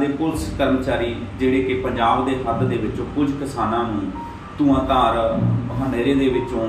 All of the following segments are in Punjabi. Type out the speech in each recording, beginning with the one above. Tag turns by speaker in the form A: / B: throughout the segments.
A: ਦੇ ਪੁਲਿਸ ਕਰਮਚਾਰੀ ਜਿਹੜੇ ਕਿ ਪੰਜਾਬ ਦੇ ਹੱਦ ਦੇ ਵਿੱਚੋਂ ਕੁਝ ਕਿਸਾਨਾਂ ਨੂੰ ਧੂਆਂਧਾਰ ਹਨੇਰੇ ਦੇ ਵਿੱਚੋਂ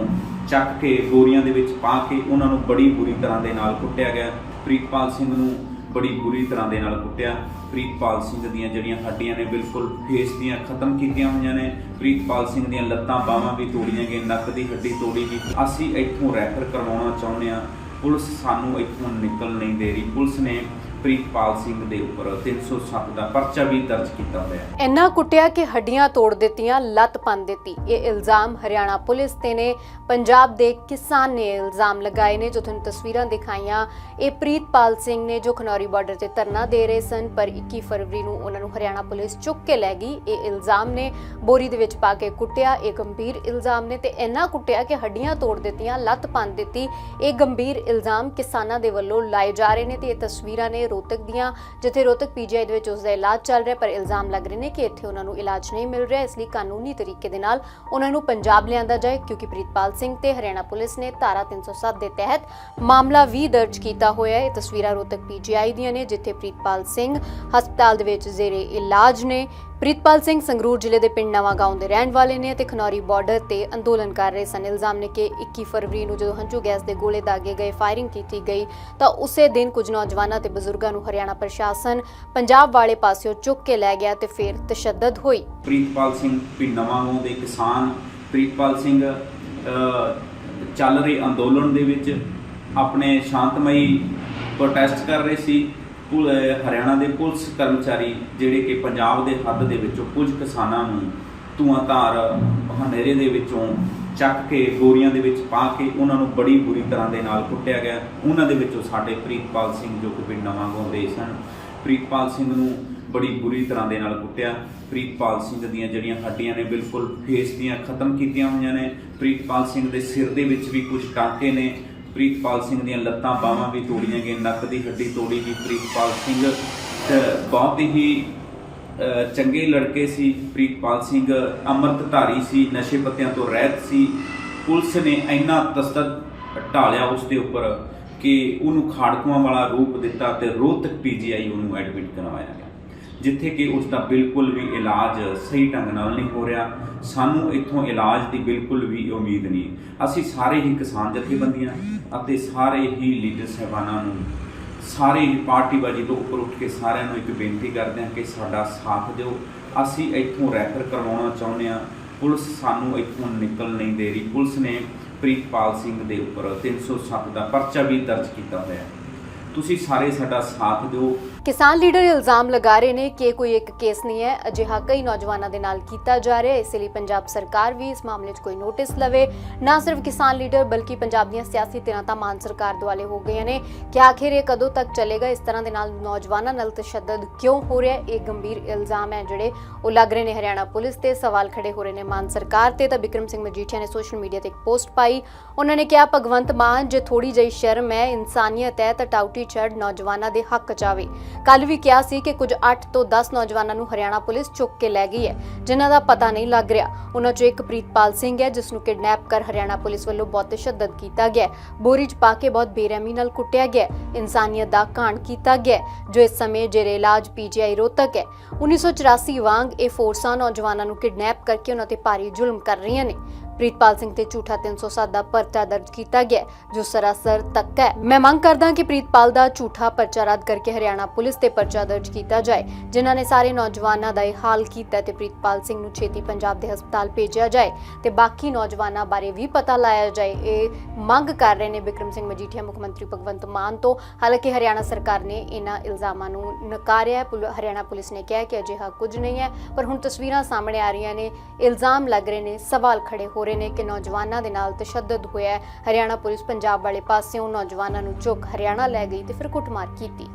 A: ਚੱਕ ਕੇ ਗੋਰੀਆਂ ਦੇ ਵਿੱਚ ਪਾ ਕੇ ਉਹਨਾਂ ਨੂੰ ਬੜੀ ਬੁਰੀ ਤਰ੍ਹਾਂ ਦੇ ਨਾਲ ਕੁੱਟਿਆ ਗਿਆ। ਪ੍ਰੀਤਪਾਲ ਸਿੰਘ ਨੂੰ ਬੜੀ ਬੁਰੀ ਤਰ੍ਹਾਂ ਦੇ ਨਾਲ ਕੁੱਟਿਆ। ਪ੍ਰੀਤਪਾਲ ਸਿੰਘ ਦੀਆਂ ਜਿਹੜੀਆਂ ਹੱਡੀਆਂ ਨੇ ਬਿਲਕੁਲ ਫੇਸ ਦੀਆਂ ਖਤਮ ਕੀਤੀਆਂ ਹੋਈਆਂ ਨੇ। ਪ੍ਰੀਤਪਾਲ ਸਿੰਘ ਦੀਆਂ ਲੱਤਾਂ ਬਾਹਾਂ ਵੀ ਤੋੜੀਆਂ ਗਈਆਂ, ਨੱਕ ਦੀ ਹੱਡੀ ਤੋੜੀ ਗਈ। ਅਸੀਂ ਇੱਥੋਂ ਰੈਫਰ ਕਰਵਾਉਣਾ ਚਾਹੁੰਦੇ ਹਾਂ। ਪੁਲਿਸ ਸਾਨੂੰ ਇੱਥੋਂ ਨਿਕਲ ਨਹੀਂ ਦੇ ਰਹੀ। ਪੁਲਿਸ ਨੇ ਪ੍ਰੀਤਪਾਲ ਸਿੰਘ ਦੇ ਉੱਪਰ 307 ਦਾ ਪਰਚਾ ਵੀ ਦਰਜ ਕੀਤਾ ਹੋਇਆ ਹੈ।
B: ਇੰਨਾ ਕੁੱਟਿਆ ਕਿ ਹੱਡੀਆਂ ਤੋੜ ਦਿੱਤੀਆਂ, ਲੱਤ ਪੰਨ ਦਿੱਤੀ। ਇਹ ਇਲਜ਼ਾਮ ਹਰਿਆਣਾ ਪੁਲਿਸ ਤੇ ਨੇ। ਪੰਜਾਬ ਦੇ ਕਿਸਾਨ ਨੇ ਇਲਜ਼ਾਮ ਲਗਾਏ ਨੇ, ਜੋ ਤੁਹਾਨੂੰ ਤਸਵੀਰਾਂ ਦਿਖਾਈਆਂ। ਇਹ ਪ੍ਰੀਤਪਾਲ ਸਿੰਘ ਨੇ ਜੋ ਖਨੌਰੀ ਬਾਰਡਰ ਤੇ ਧਰਨਾ ਦੇ ਰਹੇ ਸਨ, ਪਰ 21 ਫਰਵਰੀ ਨੂੰ ਉਹਨਾਂ ਨੂੰ ਹਰਿਆਣਾ ਪੁਲਿਸ ਚੁੱਕ ਕੇ ਲੈ ਗਈ। ਇਹ ਇਲਜ਼ਾਮ ਨੇ ਬੋਰੀ ਦੇ ਵਿੱਚ ਪਾ ਕੇ ਕੁੱਟਿਆ। ਇਹ ਗੰਭੀਰ ਇਲਜ਼ਾਮ ਨੇ ਤੇ ਇੰਨਾ ਕੁੱਟਿਆ ਕਿ ਹੱਡੀਆਂ ਤੋੜ ਦਿੱਤੀਆਂ, ਲੱਤ ਪੰਨ ਦਿੱਤੀ। ਇਹ ਗੰਭੀਰ ਇਲਜ਼ਾਮ ਕਿਸਾਨਾਂ ਦੇ ਵੱਲੋਂ ਲਾਏ ਜਾ ਰਹੇ ਨੇ ਤੇ ਇਹ ਤਸਵੀਰਾਂ ਨੇ ਰੋਹਤਕ ਦੀਆਂ, ਜਿੱਥੇ ਰੋਹਤਕ ਪੀਜੀਆਈ ਦੇ ਵਿੱਚ ਉਸ ਦਾ ਇਲਾਜ ਚੱਲ ਰਿਹਾ, ਪਰ ਇਲਜ਼ਾਮ ਲੱਗ ਰਹੇ ਨੇ ਕਿ ਇੱਥੇ ਉਹਨਾਂ ਨੂੰ ਇਲਾਜ ਨਹੀਂ ਮਿਲ ਰਿਹਾ। ਇਸ ਲਈ ਕਾਨੂੰਨੀ ਤਰੀਕੇ ਦੇ ਨਾਲ ਉਹਨਾਂ ਨੂੰ ਪੰਜਾਬ ਲਿਆਂਦਾ ਜਾਏ, ਕਿਉਂਕਿ ਪ੍ਰੀਤਪਾਲ ਸਿੰਘ ਤੇ ਹਰਿਆਣਾ ਪੁਲਿਸ ਨੇ ਧਾਰਾ 307 ਦੇ ਤਹਿਤ ਮਾਮਲਾ ਵੀ ਦਰਜ ਕੀਤਾ ਹੋਇਆ ਹੈ। ਇਹ ਤਸਵੀਰਾਂ ਰੋਹਤਕ ਪੀਜੀਆਈ ਦੀਆਂ ਨੇ, ਜਿੱਥੇ ਪ੍ਰੀਤਪਾਲ ਸਿੰਘ ਹਸਪਤਾਲ ਦੇ ਵਿੱਚ ਜ਼ੇਰੇ ਇਲਾਜ ਨੇ। ਪ੍ਰੀਤਪਾਲ ਸਿੰਘ ਸੰਗਰੂਰ ਜ਼ਿਲ੍ਹੇ ਦੇ ਪਿੰਡ ਨਵਾਂ ਦੇ ਰਹਿਣ ਵਾਲੇ ਨੇ ਤੇ ਖਨੌਰੀ ਬਾਰਡਰ ਤੇ ਅੰਦੋਲਨ ਕਰ ਰਹੇ ਸਨ। ਇਲਜ਼ਾਮ ਨੇ ਕਿ 21 ਫਰਵਰੀ ਨੂੰ ਜਦੋਂ ਹੰਝੂ ਗੈਸ ਦੇ ਗੋਲੇ ਦਾਗੇ ਗਏ ਫਾਇਰਿੰਗ ਕੀਤੀ ਗਈ, ਤਾਂ ਉਸੇ ਦਿਨ ਕੁਝ ਨੌਜਵਾਨਾਂ ਤੇ ਬਜ਼ੁਰਗਾਂ ਨੂੰ ਹਰਿਆਣਾ ਪ੍ਰਸ਼ਾਸਨ ਪੰਜਾਬ ਵਾਲੇ ਪਾਸਿਓਂ ਚੁੱਕ ਕੇ ਲੈ ਗਿਆ ਤੇ ਫਿਰ ਤਸ਼ੱਦਦ ਹੋਈ।
A: ਪ੍ਰੀਤਪਾਲ ਸਿੰਘ ਪਿੰਡ ਨਵਾਂਗੋਂ ਦੇ ਕਿਸਾਨ ਪ੍ਰੀਤਪਾਲ ਸਿੰਘ ਚੱਲ ਰਹੇ ਅੰਦੋਲਨ ਦੇ ਵਿੱਚ ਆਪਣੇ ਸ਼ਾਂਤਮਈ ਪ੍ਰੋਟੈਸਟ ਕਰ ਰਹੇ ਸੀ। ਪੁਲ- ਹਰਿਆਣਾ ਦੇ ਪੁਲਿਸ ਕਰਮਚਾਰੀ ਜਿਹੜੇ ਕਿ ਪੰਜਾਬ ਦੇ ਹੱਦ ਦੇ ਵਿੱਚੋਂ ਕੁਝ ਕਿਸਾਨਾਂ ਨੂੰ ਧੂਆਂਧਾਰ ਹਨੇਰੇ ਦੇ ਵਿੱਚੋਂ ਚੱਕ ਕੇ, ਗੋਰੀਆਂ ਦੇ ਵਿੱਚ ਪਾ ਕੇ ਉਹਨਾਂ ਨੂੰ ਬੜੀ ਬੁਰੀ ਤਰ੍ਹਾਂ ਦੇ ਨਾਲ ਕੁੱਟਿਆ ਗਿਆ। ਉਹਨਾਂ ਦੇ ਵਿੱਚੋਂ ਸਾਡੇ ਪ੍ਰੀਤਪਾਲ ਸਿੰਘ ਜੋ ਕਿ ਪਿੰਡ ਨਵਾਂ ਗਾਉਂਦੇ ਸਨ, ਪ੍ਰੀਤਪਾਲ ਸਿੰਘ ਨੂੰ ਬੜੀ ਬੁਰੀ ਤਰ੍ਹਾਂ ਦੇ ਨਾਲ ਕੁੱਟਿਆ। ਪ੍ਰੀਤਪਾਲ ਸਿੰਘ ਦੀਆਂ ਜਿਹੜੀਆਂ ਹੱਡੀਆਂ ਨੇ ਬਿਲਕੁਲ ਫੇਸ ਦੀਆਂ ਖਤਮ ਕੀਤੀਆਂ ਹੋਈਆਂ ਨੇ। ਪ੍ਰੀਤਪਾਲ ਸਿੰਘ ਦੇ ਸਿਰ ਦੇ ਵਿੱਚ ਵੀ ਕੁਝ ਟਾਂਕੇ ਨੇ। ਪ੍ਰੀਤਪਾਲ ਸਿੰਘ ਦੀਆਂ ਲੱਤਾਂ ਬਾਹਾਂ ਵੀ ਤੋੜੀਆਂ ਗਈਆਂ, ਨੱਕ ਦੀ ਹੱਡੀ ਤੋੜੀ ਗਈ। ਪ੍ਰੀਤਪਾਲ ਸਿੰਘ ਬਹੁਤ ਹੀ ਚੰਗੇ ਲੜਕੇ ਸੀ। ਪ੍ਰੀਤਪਾਲ ਸਿੰਘ ਅੰਮ੍ਰਿਤਧਾਰੀ ਸੀ, ਨਸ਼ੇ ਪੱਤਿਆਂ ਤੋਂ ਰਹਿਤ ਸੀ। ਪੁਲਿਸ ਨੇ ਇੰਨਾ ਤਸਦਦ ਢਾਲਿਆ ਉਸ ਦੇ ਉੱਪਰ ਕਿ ਉਹਨੂੰ ਖਾੜਕੂਆਂ ਵਾਲਾ ਰੂਪ ਦਿੱਤਾ ਤੇ ਰੋਹਤਕ ਪੀਜੀਆਈ ਉਹਨੂੰ ਐਡਮਿਟ ਕਰਵਾਇਆ ਗਿਆ। ਜਿੱਥੇ ਕਿ ਉਸ ਦਾ ਬਿਲਕੁਲ ਵੀ ਇਲਾਜ ਸਹੀ ਢੰਗ ਨਾਲ ਨਹੀਂ ਹੋ ਰਿਹਾ। ਸਾਨੂੰ ਇੱਥੋਂ ਇਲਾਜ ਦੀ ਬਿਲਕੁਲ ਵੀ ਉਮੀਦ ਨਹੀਂ। ਅਸੀਂ ਸਾਰੇ ਹੀ ਕਿਸਾਨ ਜਥੇਬੰਦੀਆਂ ਅਤੇ ਸਾਰੇ ਹੀ ਲੀਡਰ ਸਹਿਬਾਨਾਂ ਨੂੰ, ਸਾਰੇ ਹੀ ਪਾਰਟੀਬਾਜੀ ਤੋਂ ਉੱਪਰ ਉੱਠ ਕੇ ਸਾਰਿਆਂ ਨੂੰ ਇੱਕ ਬੇਨਤੀ ਕਰਦੇ ਹਾਂ ਕਿ ਸਾਡਾ ਸਾਥ ਦਿਓ। ਅਸੀਂ ਇੱਥੋਂ ਰੈਫਰ ਕਰਵਾਉਣਾ ਚਾਹੁੰਦੇ ਹਾਂ। ਪੁਲਿਸ ਸਾਨੂੰ ਇੱਥੋਂ ਨਿਕਲ ਨਹੀਂ ਦੇ ਰਹੀ। ਪੁਲਿਸ ਨੇ ਪ੍ਰੀਤਪਾਲ ਸਿੰਘ ਦੇ ਉੱਪਰ 307 ਦਾ ਪਰਚਾ ਵੀ ਦਰਜ ਕੀਤਾ ਹੋਇਆ ਤੁਸੀਂ ਸਾਰੇ ਸਾਡਾ ਸਾਥ ਦਿਓ।
B: ਕਿਸਾਨ ਲੀਡਰ ਇਲਜ਼ਾਮ ਲਗਾ ਰਹੇ ਨੇ ਕਿ ਕੋਈ ਇੱਕ ਕੇਸ ਨਹੀਂ ਹੈ, ਅਜਿਹਾ ਕਈ ਨੌਜਵਾਨਾਂ ਦੇ ਨਾਲ ਕੀਤਾ ਜਾ ਰਿਹਾ ਹੈ। ਇਸ ਲਈ ਪੰਜਾਬ ਸਰਕਾਰ ਵੀ ਇਸ ਮਾਮਲੇ 'ਚ ਕੋਈ ਨੋਟਿਸ ਲਵੇ। ਨਾ ਸਿਰਫ ਕਿਸਾਨ ਲੀਡਰ, ਬਲਕਿ ਪੰਜਾਬ ਦੀਆਂ ਸਿਆਸੀ ਧਿਰਾਂ ਤਾਂ ਮਾਨ ਸਰਕਾਰ ਦੁਆਲੇ ਹੋ ਗਈਆਂ ਨੇ ਕਿ ਆਖਿਰ ਇਹ ਕਦੋਂ ਤੱਕ ਚੱਲੇਗਾ, ਇਸ ਤਰ੍ਹਾਂ ਦੇ ਨਾਲ ਨੌਜਵਾਨਾਂ ਨਾਲ ਤਸ਼ੱਦਦ ਕਿਉਂ ਹੋ ਰਿਹਾ ਹੈ? ਇਹ ਗੰਭੀਰ ਇਲਜ਼ਾਮ ਹੈ ਜਿਹੜੇ ਉਹ ਲੱਗ ਰਹੇ ਨੇ ਹਰਿਆਣਾ ਪੁਲਿਸ ਤੇ। ਸਵਾਲ ਖੜੇ ਹੋ ਰਹੇ ਨੇ ਮਾਨ ਸਰਕਾਰ ਤੇ ਤਾਂ ਬਿਕਰਮ ਸਿੰਘ ਮਜੀਠੀਆ ਨੇ ਸੋਸ਼ਲ ਮੀਡੀਆ ਤੇ ਇੱਕ ਪੋਸਟ ਪਾਈ। ਉਹਨਾਂ ਨੇ ਕਿਹਾ, ਭਗਵੰਤ ਮਾਨ, ਜੇ ਥੋੜੀ ਜਿਹੀ ਸ਼ਰਮ ਹੈ, ਇਨਸਾਨੀਅਤ ਹੈ, ਤਾਂ ਟਾਊਟੀ ਚੜ ਨੌਜਵਾਨਾਂ ਦੇ ਹੱਕ ਚਾਵੇ ਕੱਲ ਵੀ ਕਿਹਾ ਸੀ ਕਿ ਕੁਝ 8 ਤੋਂ 10 ਨੌਜਵਾਨਾਂ ਨੂੰ ਹਰਿਆਣਾ ਪੁਲਿਸ ਚੁੱਕ ਕੇ ਲੈ ਗਈ ਹੈ, ਜਿਨ੍ਹਾਂ ਦਾ ਪਤਾ ਨਹੀਂ ਲੱਗ ਰਿਹਾ। ਉਹਨਾਂ 'ਚੋਂ ਇੱਕ ਪ੍ਰੀਤਪਾਲ ਸਿੰਘ ਹੈ, ਜਿਸ ਨੂੰ ਕਿਡਨੈਪ ਕਰ ਹਰਿਆਣਾ ਪੁਲਿਸ ਵੱਲੋਂ ਬਹੁਤ ਤਸ਼ੱਦਦ ਕੀਤਾ ਗਿਆ ਬੋਰੀ 'ਚ ਪਾ ਕੇ ਬਹੁਤ ਬੇਰਹਿਮੀ ਨਾਲ ਕੁੱਟਿਆ ਗਿਆ ਇਨਸਾਨੀਅਤ ਦਾ ਘਾਣ ਕੀਤਾ ਗਿਆ ਜੋ ਇਸ ਸਮੇਂ ਜੇਰੇ ਇਲਾਜ ਪੀਜੀਆਈ ਰੋਹਤਕ ਹੈ। 1984 ਵਾਂਗ ਇਹ ਫੋਰਸਾਂ ਨੌਜਵਾਨਾਂ ਨੂੰ ਕਿਡਨੈਪ ਕਰਕੇ ਉਹਨਾਂ ਤੇ ਭਾਰੀ ਜ਼ੁਲਮ ਕਰ ਰਹੀਆਂ ਨੇ। ਪ੍ਰੀਤਪਾਲ ਸਿੰਘ ਤੇ ਝੂਠਾ 307 ਦਾ ਪਰਚਾ ਦਰਜ ਕੀਤਾ ਗਿਆ ਜੋ ਸਰਾਸਰ ਤੱਕ ਹੈ। ਮੈਂ ਮੰਗ ਕਰਦਾ ਕਿ ਪ੍ਰੀਤਪਾਲ ਦਾ ਝੂਠਾ ਪਰਚਾ ਰੱਦ ਕਰਕੇ ਹਰਿਆਣਾ ਪੁਲਿਸ ਤੇ ਪਰਚਾ ਦਰਜ ਕੀਤਾ ਜਾਏ, ਜਿਨ੍ਹਾਂ ਨੇ ਸਾਰੇ ਨੌਜਵਾਨਾਂ ਦਾ ਇਹ ਹਾਲ ਕੀਤਾ ਤੇ ਪ੍ਰੀਤਪਾਲ ਸਿੰਘ ਨੂੰ ਛੇਤੀ ਪੰਜਾਬ ਦੇ ਹਸਪਤਾਲ ਭੇਜਿਆ ਜਾਏ ਤੇ ਬਾਕੀ ਨੌਜਵਾਨਾਂ ਬਾਰੇ ਵੀ ਪਤਾ ਲਾਇਆ ਜਾਏ। ਇਹ ਮੰਗ ਕਰ ਰਹੇ ਨੇ ਬਿਕਰਮ ਸਿੰਘ ਮਜੀਠੀਆ, ਮੁੱਖ ਮੰਤਰੀ ਭਗਵੰਤ ਮਾਨ ਤੋਂ। ਹਾਲਾਂਕਿ ਹਰਿਆਣਾ ਸਰਕਾਰ ਨੇ ਇਹਨਾਂ ਇਲਜ਼ਾਮਾਂ ਨੂੰ ਨਕਾਰਿਆ ਹੈ। ਪੁਲ- ਹਰਿਆਣਾ ਪੁਲਿਸ ਨੇ ਕਿਹਾ ਕਿ ਅਜਿਹਾ ਕੁਝ ਨਹੀਂ ਹੈ, ਪਰ ਹੁਣ ਤਸਵੀਰਾਂ ਸਾਹਮਣੇ ਆ ਰਹੀਆਂ ਨੇ। ਇਲਜ਼ਾਮ ਲੱਗ ਰਹੇ ਨੇ, ਸਵਾਲ ਖੜੇ ਹੋ ਰਹੇ ਨੇ ਕਿ ਨੌਜਵਾਨਾਂ ਦੇ ਨਾਲ ਤਸ਼ੱਦਦ ਹੋਇਆ ਹਰਿਆਣਾ ਪੁਲਿਸ ਪੰਜਾਬ ਵਾਲੇ ਪਾਸਿਓਂ ਨੌਜਵਾਨਾਂ ਨੂੰ ਚੁੱਕ ਹਰਿਆਣਾ ਲੈ ਗਈ ਤੇ ਫਿਰ ਕੁੱਟਮਾਰ ਕੀਤੀ।